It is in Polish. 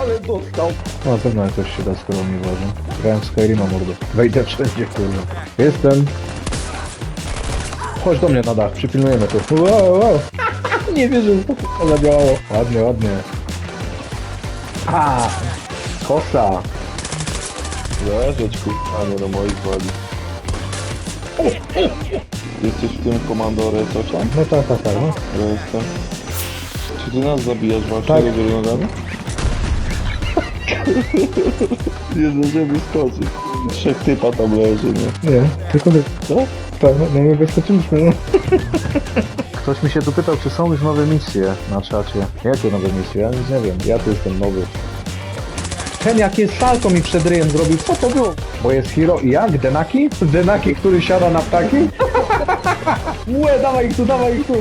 ale dostał. No, na pewno jakoś się da, skoro nie uważam. Grałem w Skyrima, mordo. Wejdę wszędzie, kurwa. Jestem. Chodź do mnie na dach, przypilnujemy tu. Wow, wow. nie wierzę, że to zadziałało. Ładnie, ładnie. A, kosa. Leżeć kurwa, nie do moich wali. Jesteś w tym komandorze tam? No tak, tak, tak, no. Ja jestem. Czy ty nas zabijasz właśnie Tak. do? Nie zdążyłem wyskoczyć. Trzech typa tam leży, nie? Nie, tylko my. Co? Tak, no, no my wyskoczyliśmy, no. Ktoś mi się dopytał, czy są już nowe misje na czacie. Jakie nowe misje? Ja nic nie wiem. Ja tu jestem nowy. Ten jakie salto mi przed ryjem zrobił, co to było? Bo jest hero i jak? Denaki? Denaki, który siada na ptaki? Łe, dawaj ich tu, dawaj ich tu!